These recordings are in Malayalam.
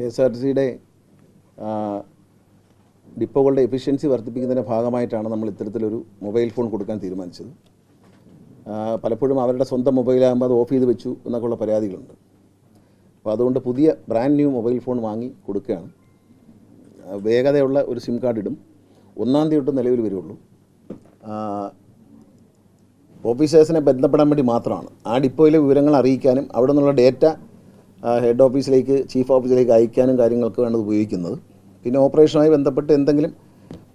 കെ എസ് ആർ ടി സിയുടെ ഡിപ്പോകളുടെ എഫിഷ്യൻസി വർദ്ധിപ്പിക്കുന്നതിന്റെ ഭാഗമായിട്ടാണ് നമ്മൾ ഇത്തരത്തിലൊരു മൊബൈൽ ഫോൺ കൊടുക്കാൻ തീരുമാനിച്ചത്. പലപ്പോഴും അവരുടെ സ്വന്തം മൊബൈലാകുമ്പോൾ അത് ഓഫ് ചെയ്ത് വെച്ചു എന്നൊക്കെയുള്ള പരാതികളുണ്ട്. അപ്പോൾ അതുകൊണ്ട് പുതിയ ബ്രാൻഡ് ന്യൂ മൊബൈൽ ഫോൺ വാങ്ങി കൊടുക്കുകയാണ്. വേഗതയുള്ള ഒരു സിം കാർഡ് ഇടും. ഒന്നാം തീയതി തൊട്ട് നിലവിൽ വരുള്ളൂ. ഓഫീസേഴ്സിനെ ബന്ധപ്പെടാൻ വേണ്ടി മാത്രമാണ്. ആ ഡിപ്പോയിലെ വിവരങ്ങൾ അറിയിക്കാനും അവിടെ നിന്നുള്ള ഡേറ്റ ഹെഡ് ഓഫീസിലേക്ക് ചീഫ് ഓഫീസിലേക്ക് അയക്കാനും കാര്യങ്ങൾക്ക് വേണ്ടത് ഉപയോഗിക്കുന്നത്. പിന്നെ ഓപ്പറേഷനുമായി ബന്ധപ്പെട്ട് എന്തെങ്കിലും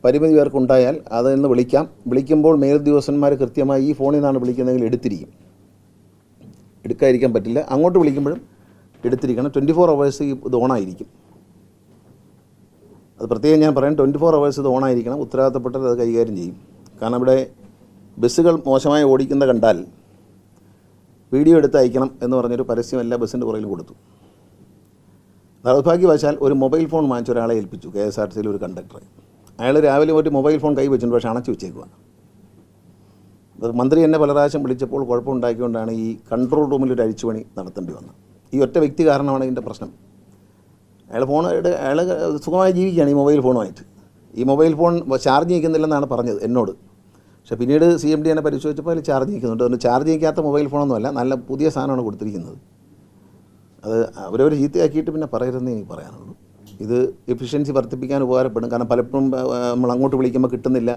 പരിമിതി പേർക്കുണ്ടായാൽ അതിൽ നിന്ന് വിളിക്കാം. വിളിക്കുമ്പോൾ മേലുദ്യോഗസ്ഥന്മാർ കൃത്യമായി ഈ ഫോണിൽ നിന്നാണ് വിളിക്കുന്നതെങ്കിൽ എടുത്തിരിക്കും. എടുക്കാതിരിക്കാൻ പറ്റില്ല. അങ്ങോട്ട് വിളിക്കുമ്പോഴും എടുത്തിരിക്കണം. ട്വന്റി ഫോർ അവേഴ്സ് ഇത് ഓണായിരിക്കും അത് പ്രത്യേകം ഞാൻ പറയാം. ട്വന്റി ഫോർ അവേഴ്സ് ഇത് ഓണായിരിക്കണം ഉത്തരവാദിത്തപ്പെട്ടവർ അത് കൈകാര്യം ചെയ്യും. കാരണം ഇവിടെ ബസ്സുകൾ മോശമായി ഓടിക്കുന്ന കണ്ടാൽ വീഡിയോ എടുത്ത് അയക്കണം എന്ന് പറഞ്ഞൊരു പരസ്യം എല്ലാ ബസ്സിന്റെ പുറകിലും കൊടുത്തു. ദൗർഭാഗ്യവശാൽ ഒരു മൊബൈൽ ഫോൺ വാങ്ങിച്ച ഒരാളെ ഏൽപ്പിച്ചു കെ എസ് ആർ ടി സിയിൽ ഒരു കണ്ടക്ടറെ. അയാൾ രാവിലെ ഒരു മൊബൈൽ ഫോൺ കൈ വെച്ചിട്ടുണ്ട് പക്ഷേ അണച്ചു വെച്ചേക്കുവാണ്. മന്ത്രി എന്നെ പല പ്രാവശ്യം വിളിച്ചപ്പോൾ കുഴപ്പമുണ്ടാക്കിക്കൊണ്ടാണ് ഈ കൺട്രോൾ റൂമിൽ ഒരു അഴിച്ചുപണി നടത്തേണ്ടി വന്നത്. ഈ ഒറ്റ വ്യക്തി കാരണമാണ് ഇതിന്റെ പ്രശ്നം. അയാൾ ഫോൺ അയാൾ സുഖമായി ജീവിക്കുകയാണ് ഈ മൊബൈൽ ഫോണുമായിട്ട്. ഈ മൊബൈൽ ഫോൺ ചാർജ് ചെയ്യിക്കുന്നില്ലെന്നാണ് പറഞ്ഞത് എന്നോട്. പക്ഷേ പിന്നീട് സി എം ഡി എന്നെ പരിശോധിച്ചപ്പോൾ അതിൽ ചാർജ് നിൽക്കുന്നുണ്ട്. അതുകൊണ്ട് ചാർജ് നിൽക്കാത്ത മൊബൈൽ ഫോണൊന്നുമല്ല നല്ല പുതിയ സാധനമാണ് കൊടുത്തിരിക്കുന്നത്. അത് അവരവർ ചീത്തയാക്കിയിട്ട് പിന്നെ പറയരുതെന്ന് എനിക്ക് പറയാനുള്ളൂ. ഇത് എഫിഷ്യൻസി വർദ്ധിപ്പിക്കാൻ ഉപകാരപ്പെടും. കാരണം പലപ്പോഴും നമ്മൾ അങ്ങോട്ട് വിളിക്കുമ്പോൾ കിട്ടുന്നില്ല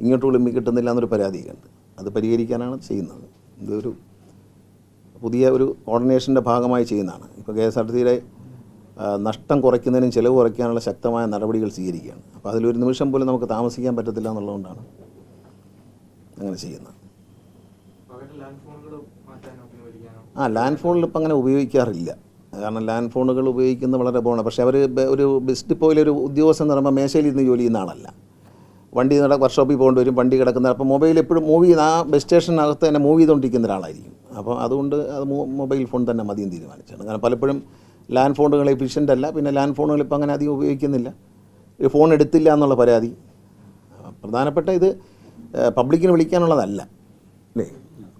ഇങ്ങോട്ട് വിളിക്കുമ്പോൾ കിട്ടുന്നില്ല എന്നൊരു പരാതിയുണ്ട്. അത് പരിഹരിക്കാനാണ് ചെയ്യുന്നത്. ഇതൊരു പുതിയ ഒരു കോർഡിനേഷന്റെ ഭാഗമായി ചെയ്യുന്നതാണ്. ഇപ്പോൾ കെ എസ് ആർ ടി സിയുടെ നഷ്ടം കുറയ്ക്കുന്നതിനും ചിലവ് കുറയ്ക്കാനുള്ള ശക്തമായ നടപടികൾ സ്വീകരിക്കുകയാണ്. അപ്പോൾ അതിലൊരു നിമിഷം പോലും നമുക്ക് താമസിക്കാൻ പറ്റത്തില്ല എന്നുള്ളതുകൊണ്ടാണ് അങ്ങനെ ചെയ്യുന്നത്. ആ ലാൻഡ് ഫോണിൽ ഇപ്പം അങ്ങനെ ഉപയോഗിക്കാറില്ല. കാരണം ലാൻഡ് ഫോണുകൾ ഉപയോഗിക്കുന്നത് വളരെ പോകണം പക്ഷേ അവർ ഒരു ബസ് ഡിപ്പോയിലെ ഒരു ഉദ്യോഗസ്ഥൻ എന്ന് പറയുമ്പോൾ മേശയിൽ ഇരുന്ന് ജോലി ചെയ്യുന്ന ആളല്ല വണ്ടി നട വർക്ക്ഷോപ്പിൽ പോകേണ്ടി വരും വണ്ടി കിടക്കുന്ന അപ്പോൾ മൊബൈൽ എപ്പോഴും മൂവ് ചെയ്യുന്ന ആ ബസ് സ്റ്റേഷനകത്ത് തന്നെ മൂവ് ചെയ്തുകൊണ്ടിരിക്കുന്ന ഒരാളായിരിക്കും. അപ്പോൾ അതുകൊണ്ട് അത് മൊബൈൽ ഫോൺ തന്നെ മതിയും തീരുമാനിച്ചാണ് കാരണം പലപ്പോഴും ലാൻഡ് ഫോണുകൾ എഫിഷ്യന്റ് അല്ല. പിന്നെ ലാൻഡ് ഫോണുകൾ ഇപ്പം അങ്ങനെ അധികം ഉപയോഗിക്കുന്നില്ല. ഫോൺ എടുത്തില്ല എന്നുള്ള പരാതി. പ്രധാനപ്പെട്ട ഇത് പബ്ലിക്കിന് വിളിക്കാനുള്ളതല്ല. അല്ലേ?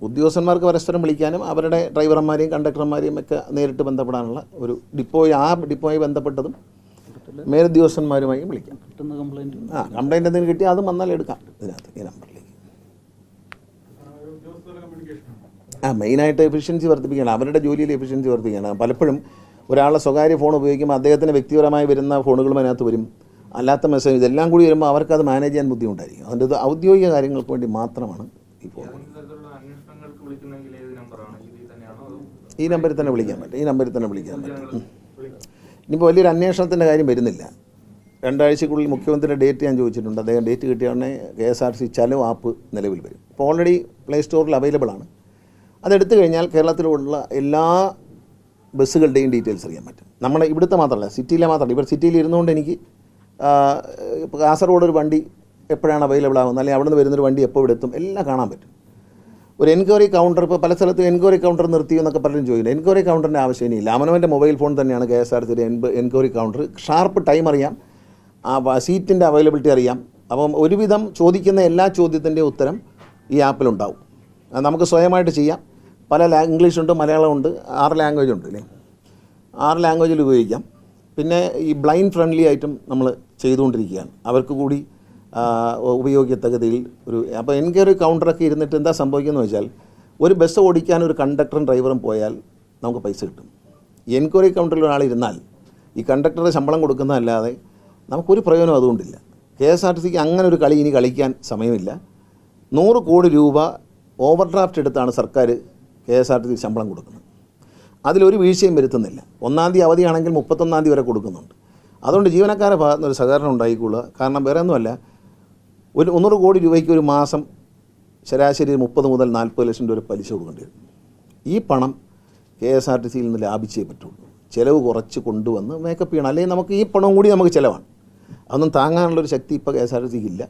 ഉദ്യോഗസ്ഥന്മാർക്ക് പരസ്പരം വിളിക്കാനും അവരുടെ ഡ്രൈവർമാരെയും കണ്ടക്ടർമാരെയും ഒക്കെ നേരിട്ട് ബന്ധപ്പെടാനുള്ള ഒരു ഡിപ്പോയി ആ ഡിപ്പോയി ബന്ധപ്പെട്ടതും മേലുദ്യോഗസ്ഥന്മാരുമായി വിളിക്കാം. ആ കംപ്ലൈന്റ് എന്തെങ്കിലും കിട്ടിയാൽ അത് വന്നാൽ എടുക്കാം. ഇതിനകത്ത് ഈ നമ്പറിലേക്ക്. ആ മെയിനായിട്ട് എഫിഷ്യൻസി വർദ്ധിപ്പിക്കണം. അവരുടെ ജോലിയിൽ എഫിഷ്യൻസി വർദ്ധിപ്പിക്കണം. പലപ്പോഴും ഒരാളെ സ്വകാര്യ ഫോൺ ഉപയോഗിക്കുമ്പോൾ അദ്ദേഹത്തിന് വ്യക്തിപരമായി വരുന്ന ഫോണുകളും അതിനകത്ത് വരും. അല്ലാത്ത മെസ്സേജ് ഇതെല്ലാം കൂടി വരുമ്പോൾ അവർക്ക് അത് മാനേജ് ചെയ്യാൻ ബുദ്ധിമുട്ടായിരിക്കും. അതിന്റെ ഇത് ഔദ്യോഗിക കാര്യങ്ങൾക്ക് വേണ്ടി മാത്രമാണ് തന്നെയാണോ ഈ നമ്പറിൽ തന്നെ വിളിക്കാൻ പറ്റും. ഈ നമ്പറിൽ തന്നെ വിളിക്കാൻ പറ്റും. ഇനിയിപ്പോൾ വലിയൊരു അന്വേഷണത്തിന്റെ കാര്യം വരുന്നില്ല. രണ്ടാഴ്ചക്കുള്ളിൽ മുഖ്യമന്ത്രിയുടെ ഡേറ്റ് ഞാൻ ചോദിച്ചിട്ടുണ്ട്. അദ്ദേഹം ഡേറ്റ് കിട്ടിയ ഉടനെ K S R C Chalo app നിലവിൽ വരും. ഇപ്പോൾ ഓൾറെഡി പ്ലേ സ്റ്റോറിൽ അവൈലബിൾ ആണ്. അതെടുത്തു കഴിഞ്ഞാൽ കേരളത്തിലുള്ള എല്ലാ ബസ്സുകളുടെയും ഡീറ്റെയിൽസ് അറിയാൻ പറ്റും. നമ്മുടെ ഇവിടുത്തെ മാത്രമല്ല സിറ്റിയിലെ മാത്രമല്ല ഇവിടെ സിറ്റിയിൽ ഇരുന്നുകൊണ്ട് എനിക്ക് ഇപ്പോൾ കാസർഗോഡ് ഒരു വണ്ടി എപ്പോഴാണ് അവൈലബിൾ ആകുന്നത് അല്ലെങ്കിൽ അവിടെ നിന്ന് വരുന്നൊരു വണ്ടി എപ്പോൾ ഇവിടെ എത്തും? എല്ലാം കാണാൻ പറ്റും. ഒരു എൻക്വയറി കൗണ്ടർ ഇപ്പോൾ പല സ്ഥലത്തും എൻക്വയറി കൗണ്ടർ നിർത്തി എന്നൊക്കെ പലരും ചോദിക്കുന്നത് എൻക്വയറി കൗണ്ടറിന്റെ ആവശ്യം ഇനിയില്ല. അവനവന്റെ മൊബൈൽ ഫോൺ തന്നെയാണ് കെ എസ് ആർ സിയുടെ എൻക്വയറി കൗണ്ടർ ഷാർപ്പ് ടൈം അറിയാം. ആ സീറ്റിന്റെ അവൈലബിലിറ്റി അറിയാം. അപ്പം ഒരുവിധം ചോദിക്കുന്ന എല്ലാ ചോദ്യത്തിന്റെയും ഉത്തരം ഈ ആപ്പിലുണ്ടാവും നമുക്ക് സ്വയമായിട്ട് ചെയ്യാം. പല ലാ ഇംഗ്ലീഷുണ്ട് മലയാളമുണ്ട് ആറ് ലാംഗ്വേജ് ഉണ്ട് അല്ലേ ആറ് ലാംഗ്വേജിൽ ഉപയോഗിക്കാം. പിന്നെ ഈ ബ്ലൈൻഡ് ഫ്രണ്ട്ലി ആയിട്ടും നമ്മൾ ചെയ്തുകൊണ്ടിരിക്കുകയാണ്. അവർക്ക് കൂടി ഉപയോഗിക്കത്തകതിയിൽ ഒരു അപ്പോൾ എനിക്ക് ഒരു കൗണ്ടറൊക്കെ ഇരുന്നിട്ട് എന്താ സംഭവിക്കുന്നത് വെച്ചാൽ ഒരു ബസ് ഓടിക്കാൻ ഒരു കണ്ടക്ടറും ഡ്രൈവറും പോയാൽ നമുക്ക് പൈസ കിട്ടും. എൻക്വയറി കൗണ്ടറിൽ ഒരാൾ ഇരുന്നാൽ ഈ കണ്ടക്ടറുടെ ശമ്പളം കൊടുക്കുന്നതല്ലാതെ നമുക്കൊരു പ്രയോജനം അതുകൊണ്ടില്ല. കെ എസ് ആർ ടി സിക്ക് അങ്ങനെ ഒരു കളി ഇനി കളിക്കാൻ സമയമില്ല. നൂറ് കോടി രൂപ ഓവർ ഡ്രാഫ്റ്റ് എടുത്താണ് സർക്കാർ കെ എസ് ആർ ടി സിക്ക് ശമ്പളം കൊടുക്കുന്നത്. അതിലൊരു വീഴ്ചയും വരുത്തുന്നില്ല. ഒന്നാം തീയതി അവധിയാണെങ്കിൽ മുപ്പത്തൊന്നാം തീയതി വരെ കൊടുക്കുന്നുണ്ട്. അതുകൊണ്ട് ജീവനക്കാരുടെ ഭാഗത്ത് നിന്ന് ഒരു സഹകരണം ഉണ്ടായിക്കൊള്ളുക. കാരണം വേറെ ഒന്നുമല്ല ഒരു ഒന്നൂറ് കോടി രൂപയ്ക്ക് ഒരു മാസം ശരാശരി മുപ്പത് മുതൽ നാൽപ്പത് ലക്ഷം രൂപ പലിശ കൊടുക്കേണ്ടി വരും. ഈ പണം കെ എസ് ആർ ടി സിയിൽ നിന്ന് ലാഭിച്ചേ പറ്റുള്ളൂ. ചിലവ് കുറച്ച് കൊണ്ടുവന്ന് മേക്കപ്പ് ചെയ്യണം. അല്ലെങ്കിൽ നമുക്ക് ഈ പണവും കൂടി നമുക്ക് ചിലവാണ്. അതൊന്നും താങ്ങാനുള്ളൊരു ശക്തി ഇപ്പോൾ കെ എസ് ആർ ടി സിക്ക് ഇല്ല.